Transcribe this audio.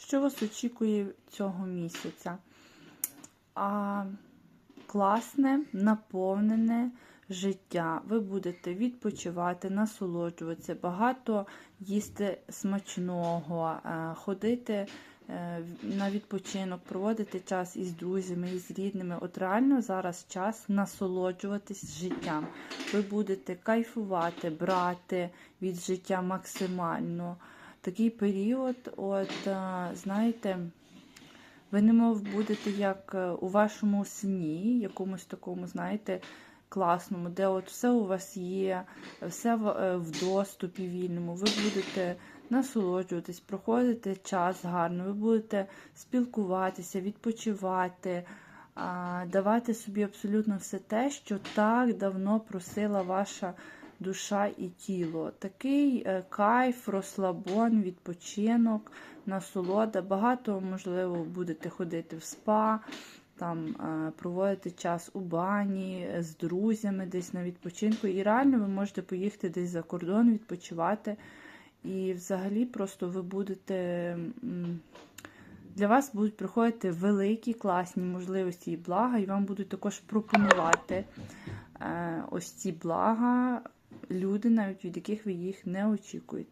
Що вас очікує цього місяця? А, класне, наповнене життя. Ви будете відпочивати, насолоджуватися, багато їсти смачного, е, ходити е, на відпочинок, проводити час із друзями, із рідними. От реально зараз час насолоджуватись життям. Ви будете кайфувати, брати від життя максимально. Такий період, от, е, знаєте, ви немов будете як е, у вашому сні, якомусь такому, знаєте, класному, де от все у вас є, все в, е, в доступі вільному. Ви будете насолоджуватись, проходити час гарно, ви будете спілкуватися, відпочивати, давати собі абсолютно все те, що так давно просила ваша душа і тіло. Такий е, кайф, розслабон, відпочинок, насолода. Багато, можливо, будете ходити в спа, там е, проводити час у бані е, з друзями, десь на відпочинку. І реально ви можете поїхати десь за кордон, відпочивати. І взагалі просто ви будете. Для вас будуть приходити великі класні можливості і блага, і вам будуть також пропонувати ось ці блага люди, навіть від яких ви їх не очікуєте.